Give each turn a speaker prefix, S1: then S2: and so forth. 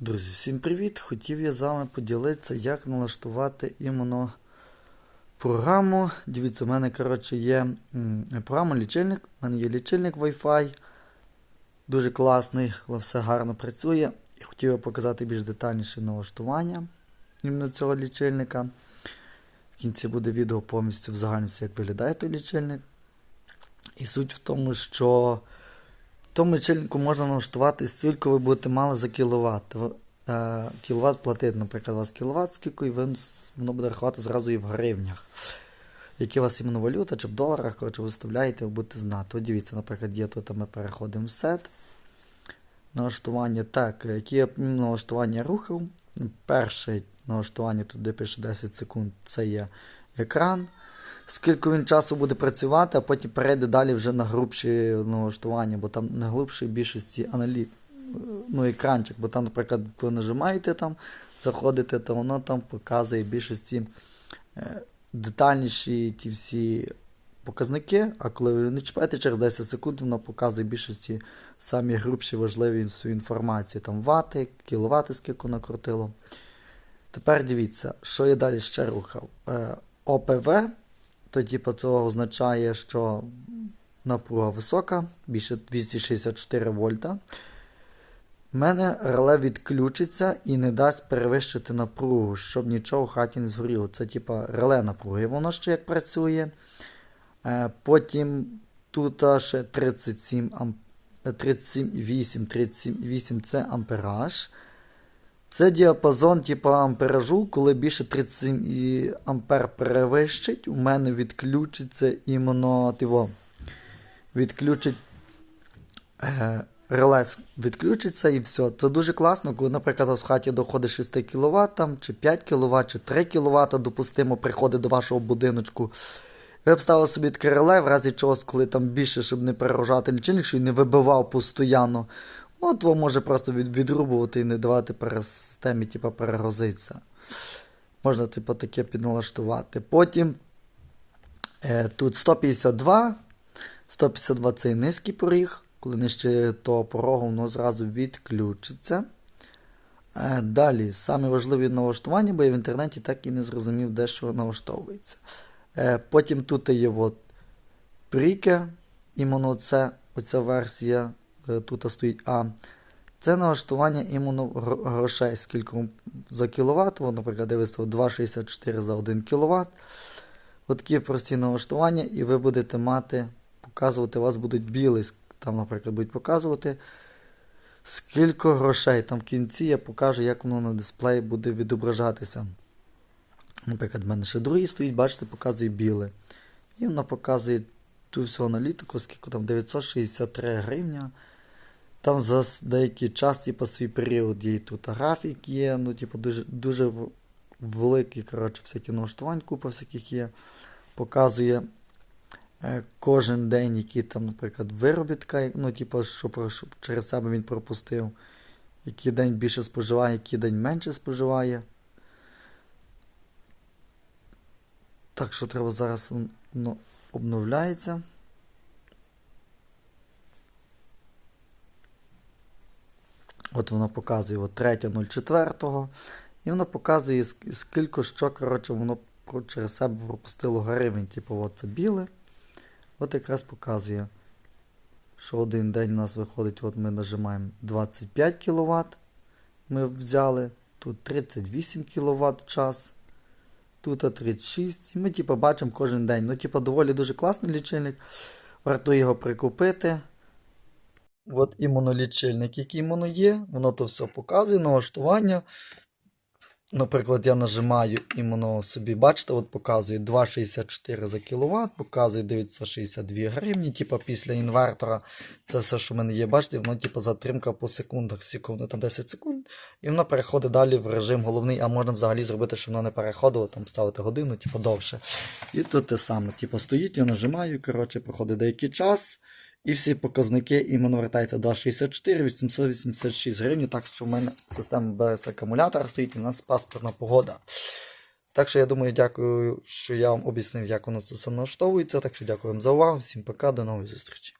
S1: Друзі, всім привіт! Хотів я з вами поділитися, як налаштувати іменно програму. Дивіться, у мене коротше, є програма лічильник. У мене є лічильник Wi-Fi. Дуже класний, але все гарно працює. І хотів я показати більш детальніше налаштування іменно цього лічильника. В кінці буде відео повністю в загальності, як виглядає той лічильник. І суть в тому, що тому лічильнику можна налаштувати, скільки ви будете мали за кіловат. Е, кіловат платити, наприклад, у вас кіловат, скільки і воно буде рахувати зразу і в гривнях. Які у вас іменно валюта, чи в доларах, коротше, виставляєте, ви будете знати. От дивіться, наприклад, є тут, ми переходимо в сет. Налаштування. Так, які є налаштування рухів. Перше налаштування, тут де пише 10 секунд, це є екран. Скільки він часу буде працювати, а потім перейде далі вже на грубші налаштування, бо там на глибшій більшості аналіт, ну, екранчик, бо там, наприклад, коли нажимаєте там, заходите, то воно там показує більшості е, детальніші ті всі показники, а коли ви не чіпаєте через 10 секунд, воно показує більшості самі грубші важливі всю інформацію. Там вати, кіловати, скільки накрутило. Тепер дивіться, що я далі ще рухав. Е, ОПВ, то типу, це означає, що напруга висока, більше 264 вольта. У мене реле відключиться і не дасть перевищити напругу, щоб нічого в хаті не згоріло. Це типа реле напруги. Воно ще як працює. Е, потім тут ще 37 37,8 37,8 це ампераж. Це діапазон типу амперажу, коли більше 37 і ампер перевищить, у мене відключиться іменно тиво, відключить е, реле відключиться і все. Це дуже класно, коли, наприклад, в хаті доходить 6 кВт, там, чи 5 кВт, чи 3 кВт, допустимо, приходить до вашого будиночку. Ви б ставили собі таке реле, в разі чогось, коли там більше, щоб не перегружати лічильник, що й не вибивав постійно. Ну, вам може просто від, відрубувати і не давати системі, типу, перегрузитися. Можна, типу, таке підналаштувати. Потім е, тут 152. 152 це низький поріг. Коли нижче того порогу, воно зразу відключиться. Е, далі, саме важливі налаштування, бо я в інтернеті так і не зрозумів, де що налаштовується. Е, потім тут є от пріке, іменно це, оця версія, тут стоїть А. Це налаштування іменно грошей, скільки за кіловат. От, наприклад, я виставив 2,64 за 1 кВт. От такі прості налаштування, і ви будете мати, показувати, у вас будуть білі, там, наприклад, будуть показувати, скільки грошей. Там в кінці я покажу, як воно на дисплеї буде відображатися. Наприклад, в мене ще другий стоїть, бачите, показує біле. І вона показує ту всю аналітику, скільки там 963 гривня. Там за деякий час, типу, свій період є і тут графік є, ну, типу, дуже, дуже великий, коротше, всякі налаштувань, купа всяких є. Показує е, кожен день, який там, наприклад, виробітка, ну, типу, щоб, щоб через себе він пропустив, який день більше споживає, який день менше споживає. Так що треба зараз воно обновляється. От воно показує от 3.04. І воно показує, скільки що, коротше, воно через себе пропустило гривень. Типу, от це біле. От якраз показує, що один день у нас виходить, от ми нажимаємо 25 кВт. Ми взяли. Тут 38 кВт в час. Тут 36. І ми, типу, бачимо кожен день. Ну, типу, доволі дуже класний лічильник. Варто його прикупити. От іменно лічильник, який воно є, воно то все показує, налаштування. Наприклад, я нажимаю іменно собі, бачите, от показує 2,64 за кіловат, показує 962 гривні, типу після інвертора. Це все, що в мене є, бачите, воно типу затримка по секундах, секунди, там 10 секунд, і воно переходить далі в режим головний, а можна взагалі зробити, щоб воно не переходило, там ставити годину, типу довше. І тут те саме, типу стоїть, я нажимаю, коротше, проходить деякий час. І всі показники іменно вертаються до 64 886 гривень. Так що в мене система без акумулятора стоїть і у нас паспортна погода. Так що я думаю, дякую, що я вам об'яснив, як воно це все налаштовується. Так що дякую вам за увагу. Всім пока, до нової зустрічі.